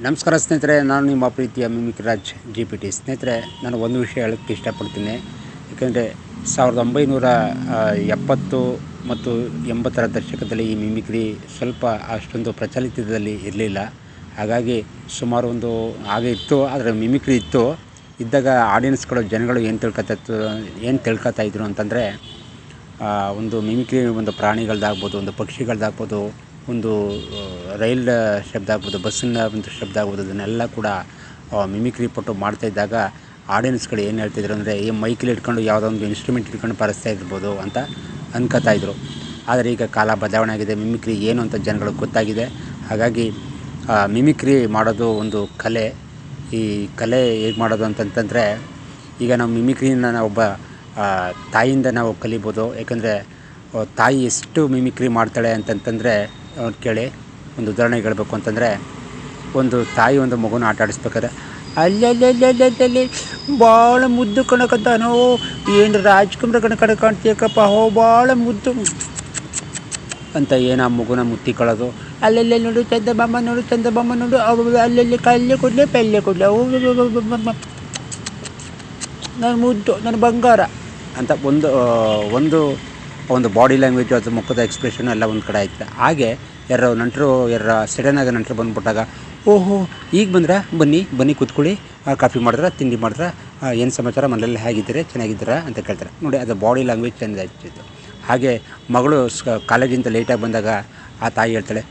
ನಮಸ್ಕಾರ ಸ್ನೇಹಿತರೆ, ನಾನು ನಿಮ್ಮ ಪ್ರೀತಿಯ mimic Raj G P T ಸ್ನೇಹಿತರೆ, ನಾನು ಒಂದು ವಿಷಯ ಹೇಳೋಕ್ಕೆ ಇಷ್ಟಪಡ್ತೀನಿ. ಏಕೆಂದರೆ ಸಾವಿರದ ಒಂಬೈನೂರ ಎಪ್ಪತ್ತು ಮತ್ತು ಎಂಬತ್ತರ ದಶಕದಲ್ಲಿ ಈ ಮಿಮಿಕ್ರಿ ಸ್ವಲ್ಪ ಅಷ್ಟೊಂದು ಪ್ರಚಲಿತದಲ್ಲಿ ಇರಲಿಲ್ಲ. ಹಾಗಾಗಿ ಸುಮಾರು ಒಂದು ಆಗ ಇತ್ತು, ಆದರೆ ಮಿಮಿಕ್ರಿ ಇತ್ತು. ಇದ್ದಾಗ ಆಡಿಯನ್ಸ್ಗಳು ಜನಗಳು ಏನು ತಿಳ್ಕೊತಿತ್ತು ಏನು ತಿಳ್ಕೊತಾ ಇದ್ರು ಅಂತಂದರೆ ಒಂದು ಮಿಮಿಕ್ರಿ ಒಂದು ಪ್ರಾಣಿಗಳದ್ದಾಗ್ಬೋದು ಒಂದು ಪಕ್ಷಿಗಳ್ದಾಗ್ಬೋದು ಒಂದು ರೈಲ್ ಶಬ್ದ ಆಗ್ಬೋದು, ಬಸ್ಸಿನ ಒಂದು ಶಬ್ದ ಆಗ್ಬೋದು, ಅದನ್ನೆಲ್ಲ ಕೂಡ ಮಿಮಿಕ್ರಿ ಪಟ್ಟು ಮಾಡ್ತಾ ಇದ್ದಾಗ ಆಡಿಯನ್ಸ್ಗಳು ಏನು ಹೇಳ್ತಿದ್ರು ಅಂದರೆ ಈ ಮೈಕಲ್ಲಿ ಇಟ್ಕೊಂಡು ಯಾವುದೋ ಒಂದು ಇನ್ಸ್ಟ್ರೂಮೆಂಟ್ ಇಟ್ಕೊಂಡು ಬಾರಿಸ್ತಾ ಇರ್ಬೋದು ಅಂತ ಅನ್ಕೋತಾ ಇದ್ರು. ಆದರೆ ಈಗ ಕಾಲ ಬದಲಾವಣೆ ಆಗಿದೆ ಮಿಮಿಕ್ರಿ ಏನು ಅಂತ ಜನಗಳಿಗೆ ಗೊತ್ತಾಗಿದೆ. ಹಾಗಾಗಿ ಮಿಮಿಕ್ರಿ ಮಾಡೋದು ಒಂದು ಕಲೆ. ಈ ಕಲೆ ಹೇಗೆ ಮಾಡೋದು ಅಂತಂತಂದರೆ ಈಗ ನಾವು ಮಿಮಿಕ್ರಿನ ನಾವು ಒಬ್ಬ ತಾಯಿಯಿಂದ ನಾವು ಕಲಿಬೋದು. ಯಾಕಂದರೆ ತಾಯಿ ಎಷ್ಟು ಮಿಮಿಕ್ರಿ ಮಾಡ್ತಾಳೆ ಅಂತಂತಂದರೆ ಅವ್ರು ಕೇಳಿ ಒಂದು ಉದಾಹರಣೆ ಹೇಳಬೇಕು ಅಂತಂದರೆ, ಒಂದು ತಾಯಿ ಒಂದು ಮಗುನ ಆಟ ಆಡಿಸ್ಬೇಕಾದ್ರೆ ಅಲ್ಲಲ್ಲಲ್ಲಲ್ಲಲ್ಲಿ ಭಾಳ ಮುದ್ದು ಕಣಕತ್ತಾನೋ ಏನು ರಾಜ್ಕುಮಾರ್ ಕಣ ಕಣ ಕಾಣ್ತೀಯಕ್ಕಪ್ಪ ಹೋ ಭಾಳ ಮುದ್ದು. ಅಂತ ಏನು ಆ ಮಗುನ ಮುತ್ತಿಕೊಳ್ಳೋದು ಅಲ್ಲಲ್ಲೇ ನೋಡು ಚಂದಬಮ್ಮ ನೋಡು ಚಂದಬಮ್ಮ ನೋಡು ಅಲ್ಲಲ್ಲಿ ಕಲ್ಲೇ ಕಲ್ಲೆ ಕೊಡಲೆ, ಪೆಲ್ಲೆ ಕೊಡಲೆ ನನ್ನ ಮುದ್ದು ನನ್ನ ಬಂಗಾರ. ಅಂತ ಒಂದು ಒಂದು ಒಂದು ಬಾಡಿ ಲ್ಯಾಂಗ್ವೇಜು ಅದು ಮುಖದ ಎಕ್ಸ್ಪ್ರೆಷನ್ ಎಲ್ಲ ಒಂದು ಕಡೆ ಆಯ್ತದೆ ಹಾಗೆ ಯಾರು ನಂಟರು, ಯಾರ ಸಡನ್ನಾಗಿ ನಂಟರು ಬಂದುಬಿಟ್ಟಾಗ, ಓಹೋ, ಈಗ ಬಂದ್ರೆ? ಬನ್ನಿ ಬನ್ನಿ ಕೂತ್ಕೊಳ್ಳಿ. ಕಾಫಿ ಮಾಡಿದ್ರೆ? ತಿಂಡಿ ಮಾಡಿದ್ರೆ? ಏನು ಸಮಾಚಾರ? ಮನೇಲಿ ಹೇಗಿದ್ದೀರಿ? ಚೆನ್ನಾಗಿದ್ದೀರಾ? ಅಂತ ಕೇಳ್ತಾರೆ. ನೋಡಿ, ಅದು ಬಾಡಿ ಲ್ಯಾಂಗ್ವೇಜ್ ಚೆಂದ ಆಗ್ತಿತ್ತು ಹಾಗೆ ಮಗಳು ಸ್, ಕಾಲೇಜಿಂದ ಲೇಟಾಗಿ ಬಂದಾಗ ಆ ತಾಯಿ ಹೇಳ್ತಾಳೆ,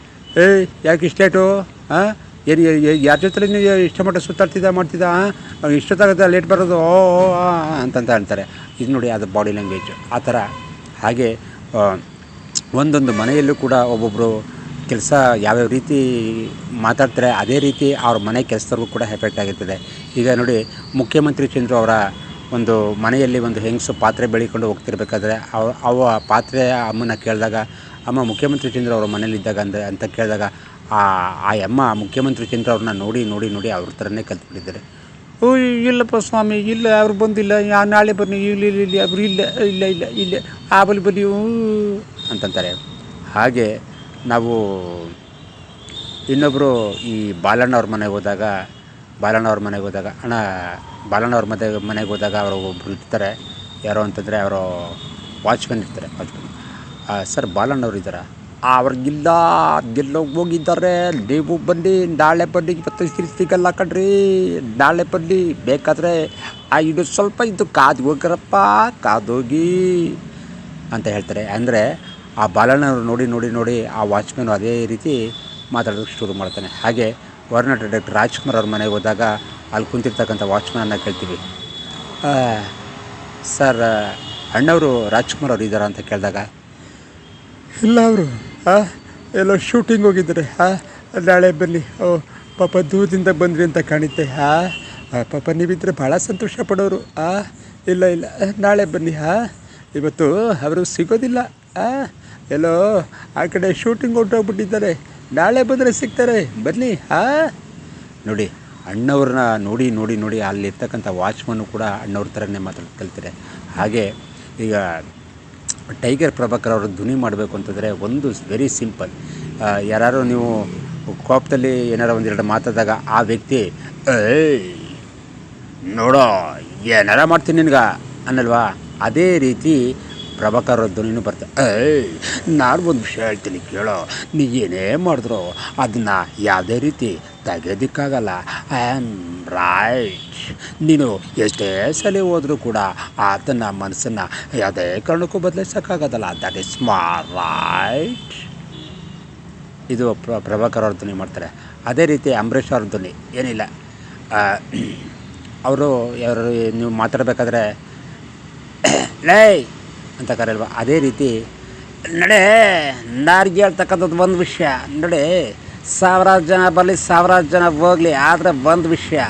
ಏಯ್, ಯಾಕೆ ಇಷ್ಟೇಟು ಹಾಂ ಏನು ಯಾರ ಜೊತೆಲಿ ನೀವು ಇಷ್ಟ ಮಟ್ಟ ಸುತ್ತಾಡ್ತಿದ್ದ, ಮಾಡ್ತಿದ್ದ? ಇಷ್ಟೊತ್ತಾಗುತ್ತೆ ಲೇಟ್ ಬರೋದು? ಓ ಅಂತ ಅಂತ ಆ, ಅಂತಂತ ಹೇಳ್ತಾರೆ ಇದು ನೋಡಿ, ಅದು ಬಾಡಿ ಲ್ಯಾಂಗ್ವೇಜ್ ಆ ಥರ ಹಾಗೆ ಒಂದೊಂದು ಮನೆಯಲ್ಲೂ ಕೂಡ ಒಬ್ಬೊಬ್ಬರು ಕೆಲಸ ಯಾವ್ಯಾವ ರೀತಿ ಮಾತಾಡ್ತಾರೆ, ಅದೇ ರೀತಿ ಅವ್ರ ಮನೆ ಕೆಲಸದವ್ರಿಗೂ ಕೂಡ ಎಫೆಕ್ಟ್ ಆಗಿರ್ತದೆ. ಈಗ ನೋಡಿ, ಮುಖ್ಯಮಂತ್ರಿ ಚಂದ್ರು ಅವರ ಒಂದು ಮನೆಯಲ್ಲಿ ಒಂದು ಹೆಂಗಸು ಪಾತ್ರೆ ಬೆಳಿಕೊಂಡು ಹೋಗ್ತಿರ್ಬೇಕಾದ್ರೆ, ಅವ ಅವ ಪಾತ್ರೆ ಅಮ್ಮನ ಕೇಳಿದಾಗ, ಅಮ್ಮ, ಮುಖ್ಯಮಂತ್ರಿ ಚಂದ್ರ ಅವ್ರ ಮನೇಲಿದ್ದಾಗ ಅಂದ, ಅಂತ ಕೇಳಿದಾಗ, ಆ ಆ ಅಮ್ಮ ಮುಖ್ಯಮಂತ್ರಿ ಚಂದ್ರ ಅವ್ರನ್ನ ನೋಡಿ ನೋಡಿ ನೋಡಿ ಅವ್ರ ಥರನೇ ಕಲ್ತ್ಬಿಟ್ಟಿದ್ದಾರೆ. ಇಲ್ಲಪ್ಪ ಸ್ವಾಮಿ, ಇಲ್ಲ ಅವ್ರು ಬಂದಿಲ್ಲ. ಯಾ, ನಾಳೆ ಬನ್ನಿ, ಇಲ್ಲ ಇಲ್ಲ ಇಲ್ಲ ಅವರು ಇಲ್ಲ ಇಲ್ಲ ಇಲ್ಲ ಇಲ್ಲ. ಆ ಬಲಿ ಊ. ಅಂತಂತಾರೆ. ಹಾಗೆ ನಾವು ಇನ್ನೊಬ್ಬರು ಈ ಬಾಲಣ್ಣವ್ರ ಮನೆಗೆ ಹೋದಾಗ, ಬಾಲಣ್ಣವ್ರ ಮನೆಗೆ ಹೋದಾಗ, ಅಣ್ಣ, ಬಾಲಣ್ಣವ್ರ ಮನೆ ಮನೆಗೆ ಹೋದಾಗ ಅವರು ಒಬ್ಬರು ಇರ್ತಾರೆ. ಯಾರೋ ಅಂತಂದರೆ, ಅವರು ವಾಚ್ಮೆನ್ ಇರ್ತಾರೆ. ವಾಚ್ಮೆನ್ ಸರ್, ಬಾಲಣ್ಣವ್ರು ಇದ್ದಾರಾ? ಅವ್ರಿಗಿಲ್ಲ ಗೆಲ್ಲೋಗಿ ಹೋಗಿದ್ದಾರೆ. ನೀವು ಬನ್ನಿ, ನಾಳೆ ಬನ್ನಿ, ಇವತ್ತು ಸಿಗಲ್ಲ ಕಣ್ರಿ. ನಾಳೆ ಬನ್ನಿ, ಬೇಕಾದರೆ ಆ ಇದು ಸ್ವಲ್ಪ ಇದು ಕಾದು ಹೋಗ್ರಪ್ಪ ಕಾದೋಗಿ ಅಂತ ಹೇಳ್ತಾರೆ. ಅಂದರೆ ಆ ಬಾಲಣ್ಣವ್ರು ನೋಡಿ ನೋಡಿ ನೋಡಿ ಆ ವಾಚ್ಮ್ಯಾನು ಅದೇ ರೀತಿ ಮಾತಾಡೋದಕ್ಕೆ ಶುರು ಮಾಡ್ತಾನೆ. ಹಾಗೆ ವರ್ಣಟ ಡಾಕ್ಟರ್ ರಾಜ್ಕುಮಾರ್ ಅವ್ರ ಮನೆಗೆ ಹೋದಾಗ ಅಲ್ಲಿ ಕುಂತಿರ್ತಕ್ಕಂಥ ವಾಚ್ಮ್ಯಾನನ್ನು ಕೇಳ್ತೀವಿ. ಸರ್, ಅಣ್ಣವರು ರಾಜ್ಕುಮಾರ್ ಅವ್ರು ಇದ್ದಾರಾ ಅಂತ ಕೇಳಿದಾಗ, ಇಲ್ಲ ಅವರು. ಎಲ್ಲೋ ಶೂಟಿಂಗ್ ಹೋಗಿದ್ದಾರೆ ಹಾಂ ನಾಳೆ ಬನ್ನಿ. ಓ, ಪಾಪ ದೂರದಿಂದ ಬಂದ್ರಿ ಅಂತ ಕಾಣುತ್ತೆ ಹಾಂ ಪಾಪ ನೀವಿದ್ರೆ ಭಾಳ ಸಂತೋಷ ಪಡೋರು. ಆ, ಇಲ್ಲ ಇಲ್ಲ, ನಾಳೆ ಬನ್ನಿ ಹಾಂ ಇವತ್ತು ಅವರು ಸಿಗೋದಿಲ್ಲ. ಆ, ಎಲ್ಲೋ ಆ ಕಡೆ ಶೂಟಿಂಗ್ ಹೊರಟೋಗ್ಬಿಟ್ಟಿದ್ದಾರೆ ನಾಳೆ ಬಂದರೆ ಸಿಗ್ತಾರೆ. ಬನ್ನಿ ಹಾಂ ನೋಡಿ, ಅಣ್ಣವ್ರನ್ನ ನೋಡಿ ನೋಡಿ ನೋಡಿ ಅಲ್ಲಿರ್ತಕ್ಕಂಥ ವಾಚ್ಮನ್ನು ಕೂಡ ಅಣ್ಣವ್ರ ಥರನೇ ಮಾತಾಡ್ ಕಲ್ತಾರೆ ಹಾಗೆ ಈಗ ಟೈಗರ್ ಪ್ರಭಾಕರ್ ಅವರು ಧ್ವನಿ ಮಾಡಬೇಕು ಅಂತಂದರೆ ಒಂದು ವೆರಿ ಸಿಂಪಲ್ ಯಾರು ನೀವು ಕೋಪದಲ್ಲಿ ಏನಾರ ಒಂದೆರಡು ಮಾತಾಡಿದಾಗ ಆ ವ್ಯಕ್ತಿ ನೋಡೋ, ಏನಾರ ಮಾಡ್ತೀನಿ ನಿನ್ಗೆ ಅನ್ನಲ್ವಾ? ಅದೇ ರೀತಿ ಪ್ರಭಾಕರ್ ಅವ್ರ ಧ್ವನಿನೂ ಬರ್ತದೆ ನಾನು ಒಂದು ವಿಷಯ ಹೇಳ್ತೀನಿ ಕೇಳೋ. ನೀ ಏನೇ ಮಾಡಿದ್ರು ಅದನ್ನು ಯಾವುದೇ ರೀತಿ ತೆಗೆಯೋದಕ್ಕಾಗಲ್ಲ ಐ ಆಮ್ ರೈಟ್ ನೀನು ಎಷ್ಟೇ ಸಲ ಹೋದರೂ ಕೂಡ ಆತನ ಮನಸ್ಸನ್ನು ಯಾವುದೇ ಕಾರಣಕ್ಕೂ ಬದಲಿಸೋಕ್ಕಾಗೋದಲ್ಲ ದಟ್ ಇಸ್ ಮಾ ರೈಟ್ ಇದು ಪ್ರ, ಪ್ರಭಾಕರ್ ಅವ್ರ ಧ್ವನಿ ಮಾಡ್ತಾರೆ. ಅದೇ ರೀತಿ ಅಂಬರೀಷ್ ಅವ್ರ ಧ್ವನಿ. ಏನಿಲ್ಲ. ಅವರು ಯಾರು, ನೀವು ಮಾತಾಡಬೇಕಾದ್ರೆ, ಲೇ, ಅಂತ ಕರೆಯಲ್ವ? ಅದೇ ರೀತಿ, ನಡೆ, ನಾರಿಗೆ ಹೇಳ್ತಕ್ಕಂಥದ್ದು ಒಂದು ವಿಷಯ. ನಡೆ ಸಾವಿರಾರು ಜನ ಬರಲಿ, ಸಾವಿರಾರು ಜನ ಹೋಗಲಿ, ಆದರೆ ಒಂದು ವಿಷಯ,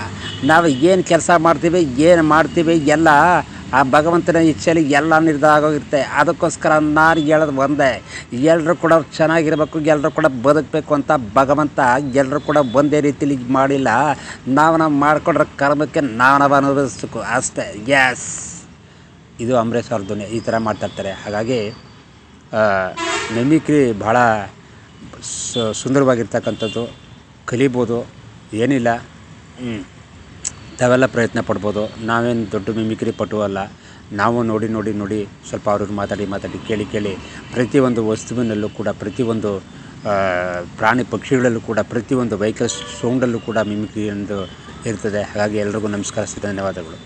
ನಾವು ಏನು ಕೆಲಸ ಮಾಡ್ತೀವಿ, ಏನು ಮಾಡ್ತೀವಿ, ಎಲ್ಲ ಆ ಭಗವಂತನ ಇಚ್ಛೆಯಲ್ಲಿ ಎಲ್ಲ ನಿರ್ಧಾರ ಆಗೋಗಿರುತ್ತೆ. ಅದಕ್ಕೋಸ್ಕರ ನಾನು ಹೇಳೋದು ಒಂದೇ ಎಲ್ಲರೂ ಕೂಡ ಚೆನ್ನಾಗಿರಬೇಕು ಎಲ್ಲರೂ ಕೂಡ ಬದುಕಬೇಕು ಅಂತ ಭಗವಂತ ಎಲ್ಲರೂ ಕೂಡ ಒಂದೇ ರೀತಿಲಿ ಮಾಡಿಲ್ಲ. ನಾವು ನಾವು ಮಾಡಿಕೊಂಡ್ರೆ ಕರ್ಮಕ್ಕೆ ನಾವು ನಾವು ಅನುಭವಿಸ್ಬೇಕು, ಅಷ್ಟೇ. ಎಸ್ ಇದು ಅಂಬರೀಷ್ ಅವ್ರ ಈ ಥರ ಮಾಡ್ತಾಯಿರ್ತಾರೆ ಹಾಗಾಗಿ ಮಿಮಿಕ್ರಿ ಭಾಳ ಸುಂದರವಾಗಿರ್ತಕ್ಕಂಥದ್ದು, ಕಲಿಬೋದು, ಏನಿಲ್ಲ. ತಾವೆಲ್ಲ ಪ್ರಯತ್ನ ಪಡ್ಬೋದು. ನಾವೇನು ದೊಡ್ಡ ಮಿಮಿಕ್ರಿ ಪಟು ಅಲ್ಲ. ನಾವು ನೋಡಿ ನೋಡಿ ನೋಡಿ ಸ್ವಲ್ಪ ಅವ್ರಿಗೆ ಮಾತಾಡಿ ಮಾತಾಡಿ, ಕೇಳಿ ಕೇಳಿ ಪ್ರತಿಯೊಂದು ವಸ್ತುವಿನಲ್ಲೂ ಕೂಡ, ಪ್ರತಿಯೊಂದು ಪ್ರಾಣಿ ಪಕ್ಷಿಗಳಲ್ಲೂ ಕೂಡ, ಪ್ರತಿಯೊಂದು ವೆಹಿಕಲ್ಸ್ ಸೌಂಡಲ್ಲೂ ಕೂಡ ಮಿಮಿಕ್ರಿ ಎಂದು ಇರ್ತದೆ. ಹಾಗಾಗಿ ಎಲ್ರಿಗೂ ನಮಸ್ಕಾರ ಧನ್ಯವಾದಗಳು.